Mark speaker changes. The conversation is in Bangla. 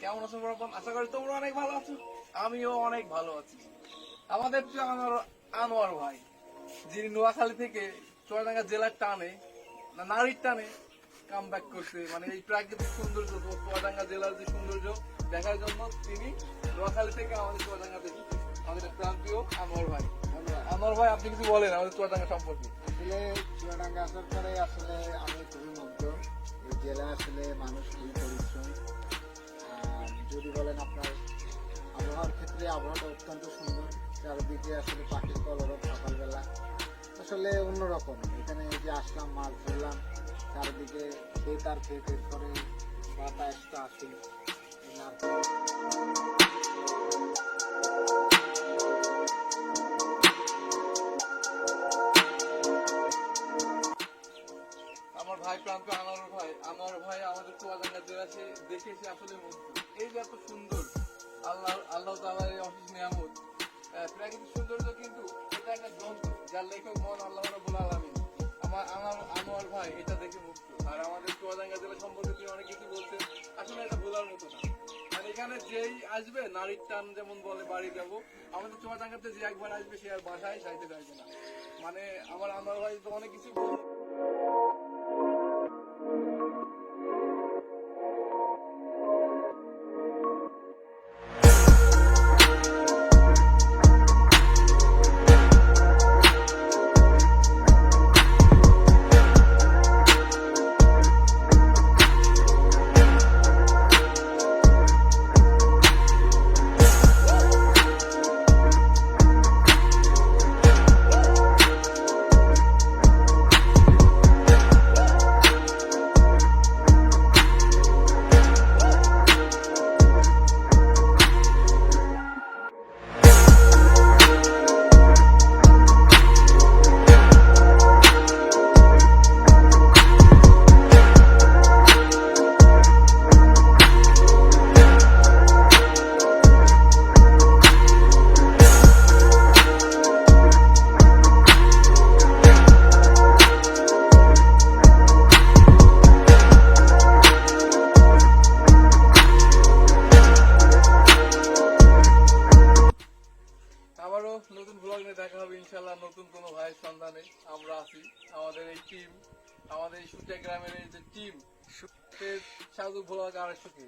Speaker 1: কেমন আছো আশা করি তোমরা অনেক ভালো আছো। আমিও অনেক ভালো আছি। আমাদের প্রিয় আনোয়ার- ভাই, যিনি নোয়াখালী থেকে চুয়াডাঙ্গা জেলার টানে নারীর টানে কাম ব্যাক করছে। মানে এই প্রাকৃতিক সৌন্দর্য চুয়াডাঙ্গা জেলার যে সৌন্দর্য দেখার জন্য তিনি নোয়াখালী থেকে আমাদের চুয়াডাঙ্গাতে। আমাদের প্রান্তীয় আনোয়ার ভাই। আনোয়ার ভাই, আপনি কিছু বলেন আমাদের চুয়াডাঙ্গা সম্পর্কে।
Speaker 2: আসলে আসলে আমি খুবই মুগ্ধ এই জেলা আসলে মানুষ খুবই পরিশ্রম। যদি বলেন আপনার আবহাওয়ার ক্ষেত্রে আবহাওয়াটা অত্যন্ত সুন্দর, চারিদিকে আসলে পাখির কলরব সকালবেলা। আসলে অন্যরকম। এখানে যে আসলাম, মাছ ধরলাম, চারিদিকে ক্ষেত আর ক্ষেত এরপরে বাতাসটা আসে। নারকেল
Speaker 1: আমার ভাই প্রান্ত আনোয়ার ভাই, আমার ভাই আমাদের জেলা সে দেখে সে আসলে এই যে এত সুন্দর, আল্লাহ আল্লাহ তাআলার এই অশেষ নিয়ামত। প্রাকৃতিক সৌন্দর্য কিন্তু এটা একটা গ্রন্থ, যার লেখক মহান আল্লাহ রাব্বুল আলামিন। আমার আমার আনোয়ার ভাই এটা দেখে মুগ্ধ। আর আমাদের চুয়াডাঙ্গা জেলা সম্পর্কে তিনি অনেক কিছু বলছেন, আসলে এটা বলার মতো না। আর এখানে যেই আসবে, নারীর টান যেমন বলে, বাড়ি যাব। আমাদের চুয়াডাঙ্গাতে যে একবার আসবে, সে আর বাসায় সাইতে চাইবে না। মানে আমার আনোয়ার ভাই তো অনেক কিছু নতুন ব্লগ নিয়ে দেখা হবে ইনশাল্লাহ নতুন কোনো ভাইয়ের সন্ধানে আমরা আছি। আমাদের এই টিম আমাদের এই সুটিয়া গ্রামের এই যে টিম সাধু ব্লগ আড়াইশো কে